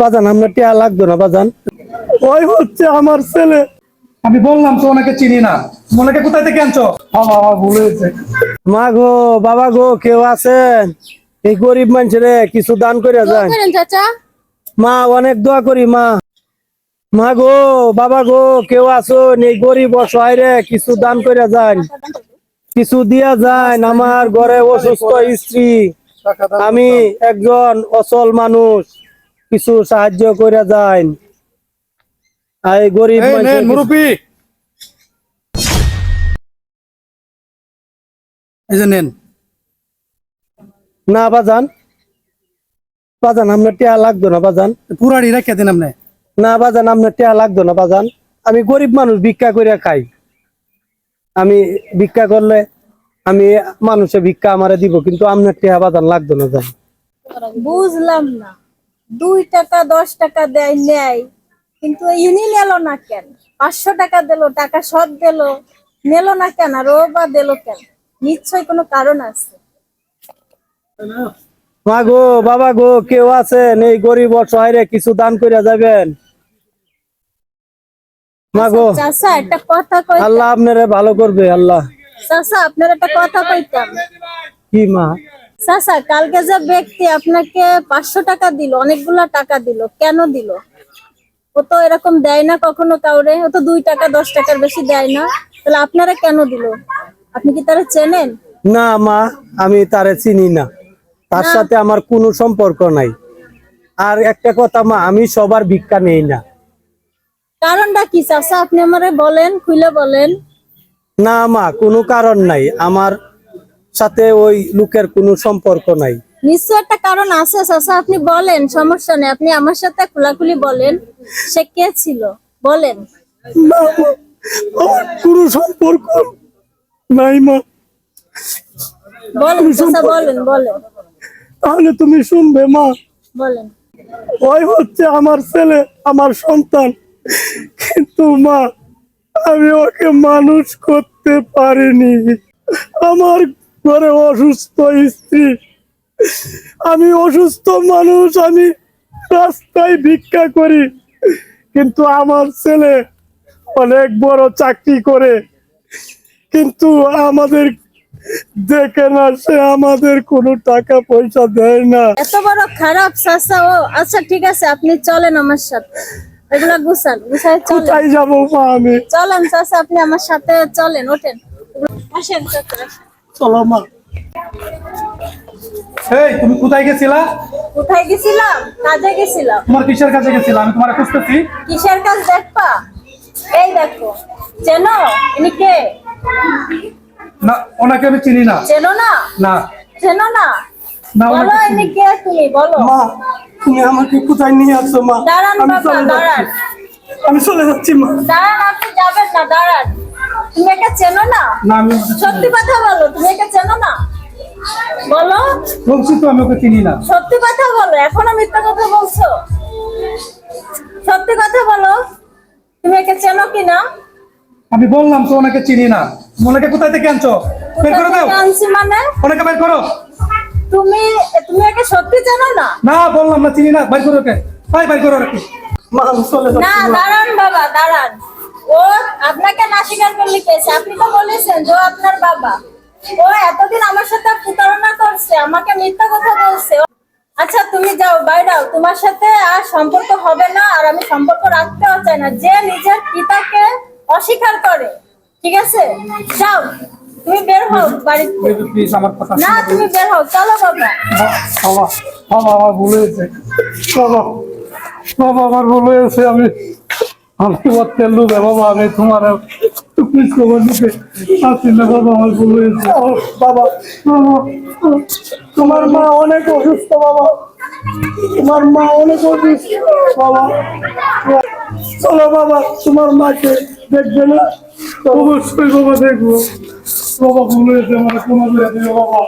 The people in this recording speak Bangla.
বাজান আপনার টিয়া লাগতো না বাজান? ওই হচ্ছে আমার ছেলে। আমি বললাম তো ওনাকে চিনি না। ওনাকে কোথায় থেকে আনছো? বাবা আমার মা গো বাবা গো কেউ আছেন? এই গরিব মানুষের কিছু দান করে দোয়া যান। করেন চাচা। মা অনেক দোয়া করি মা। মা গো বাবা গো কেউ আছেন? এই গরিব অসহায় রে কিছু দান করে যান। কিছু দিয়া যান আমার ঘরে অসুস্থ স্ত্রী। আমি একজন অচল মানুষ। কিছু সাহায্য করে যান এই গরিব মুরব্বী। এই যে নেন। না বাজান। বাজান আপনার টিয়া লাগতো না বাজান। পুরাড়ি রেখে দিন আপনি। না বাজান আপনার টিয়া লাগতো না বাজান। আমি গরিব মানুষ ভিক্ষা করে খাই। আমি ভিক্ষা করলে আমি মানুষে ভিক্ষা আমারে দিব কিন্তু আপনার টিয়া বাজান লাগতো না যান বুঝলাম না। দুই টাকা দশ টাকা দেয় নেয়। কিন্তু ইনি নিল না কেন? পাঁচশো টাকা দিল টাকা সব দিল। নিল না কেন? আর ও বা দিল কেন? নিশ্চয় কোনো কারণ আছে। মা গো বাবা গো কেউ আছেন? এই গরিব অসহায় রে কিছু দান করে যাবেন? মা গো চাচা একটা কথা কই আল্লাহ আপনারে ভালো করবে আল্লাহ। চাচা আপনার একটা কথা কইতাম। কি মা? চাচা কালকে যে ব্যক্তি আপনাকে পাঁচশো টাকা দিল অনেকগুলা টাকা দিল কেন দিল? ও তো এরকম দেয় না কখনো কাউরে ও তো দুই টাকা দশ টাকার বেশি দেয় না। তাহলে আপনারা কেন দিল? আপনি কি তারা চেনেন? না মা আমি তারে চিনি না। তার সাথে আমার কোনো সম্পর্ক নাই। আর একটা কথা মা আমি সবার ভিক্ষা নেই না। কারণটা কি চাচা? আপনি আমারে বলেন খুলে বলেন। না মা কোনো কারণ নাই। আমার সাথে ওই লোকের কোনো সম্পর্ক নাই। নিশ্চয় একটা কারণ আছে চাচা আপনি বলেন সমস্যা নেই। আপনি আমার সাথে খোলাখুলি বলেন সে কে ছিল? বলেন। আমার কোনো সম্পর্ক নাই মা। বলেন চাচা বলেন বলেন। তাহলে তুমি শুনবে মা। বলেন। ওই হচ্ছে আমার ছেলে আমার সন্তান। কিন্তু মা আমি ওকে মানুষ করতে পারিনি। আমার ঘরে অসুস্থ স্ত্রী। আমি অসুস্থ মানুষ আমি রাস্তায় ভিক্ষা করি। কিন্তু আমার ছেলে অনেক বড় চাকরি করে। কিন্তু আমাদের দেখে না সে আমাদের কোনো টাকা পয়সা দেয় না। এত বড় খারাপ চাচা ও আচ্ছা ঠিক আছে আপনি চলেন আমার সাথে। এগুলা গুছান গুছাই চলেন। কোথায় যাব মা আমি? চলেন চাচা আপনি আমার সাথে চলেন ওঠেন। আসেন চাচা আসেন। চলো মা। এই তুমি কোথায় গেছিলা? কোথায় গেছিলাম? কাজে গেছিলাম। তোমার কিসের কাছে গেছিলা? আমি তোমার খুঁজতেছি। কিসের কাজ দেখবা? এই দেখো চেনো? ইনি কে? না ওনাকে আমি চিনি না। চেনো না? না। চেনো না? না, বলো ইনি কে তুমি বলো। মা তুমি আমাকে কোথায় নিয়ে আসছো মা? দাঁড়ান আমি বাবা চলে দাঁড়ান। যাচ্ছি আমি চলে যাচ্ছি মা। দাঁড়ান আপনি যাবেন না দাঁড়ান। তুমি একে চেনো না? না আমি সত্যি কথা বলো তুমি একে চেনো না? বলো। বলছি তো আমি ওকে চিনি না। সত্যি কথা বলো এখনও মিথ্যা কথা বলছো? সত্যি কথা বলো তুমি একে চেনো কি না? আমি বললাম তো ওনাকে চিনি না। ওনাকে কোথায় থেকে আনছো? বের করে দাও। আনছি মানে? ওনাকে বের করো। তুমি তুমি একে সত্যি চেনো না? না বললাম না চিনি না। বাইর করো ওকে। ভাই বাইর করো ওকে। না দাঁড়ান বাবা দাঁড়ান। আপনাকে না স্বীকার করলে কেছে আপনি তো বলেছেন যে আপনার বাবা। ও এতদিন আমার সাথে প্রতারণা করছে আমাকে মিথ্যা কথা বলছে। আচ্ছা তুমি যাও বাইরাও তোমার সাথে আর সম্পর্ক হবে না আর আমি সম্পর্ক রাখতেও চাই না। যে নিজের পিতাকে অস্বীকার করে ঠিক আছে? যাও তুমি বের হও বাড়িতে। প্লিজ আমার কথা না তুমি বের হও চলো বাবা। বাবা বাবা আমার ভুল হয়েছে বাবা বাবা আমার ভুল হয়েছে আমি। আমি বাবা আমি তোমার প্লিজ খবর নিতে আসছি না বাবা আমার ভুল হয়েছে। বাবা বাবা, তোমার মা অনেক অসুস্থ বাবা। তোমার মা অনেক অসুস্থ বাবা। চলো বাবা তোমার মাকে দেখবে না? অবশ্যই বাবা দেখব। বাবা ভুল হয়েছে আমার কোনো বাবা।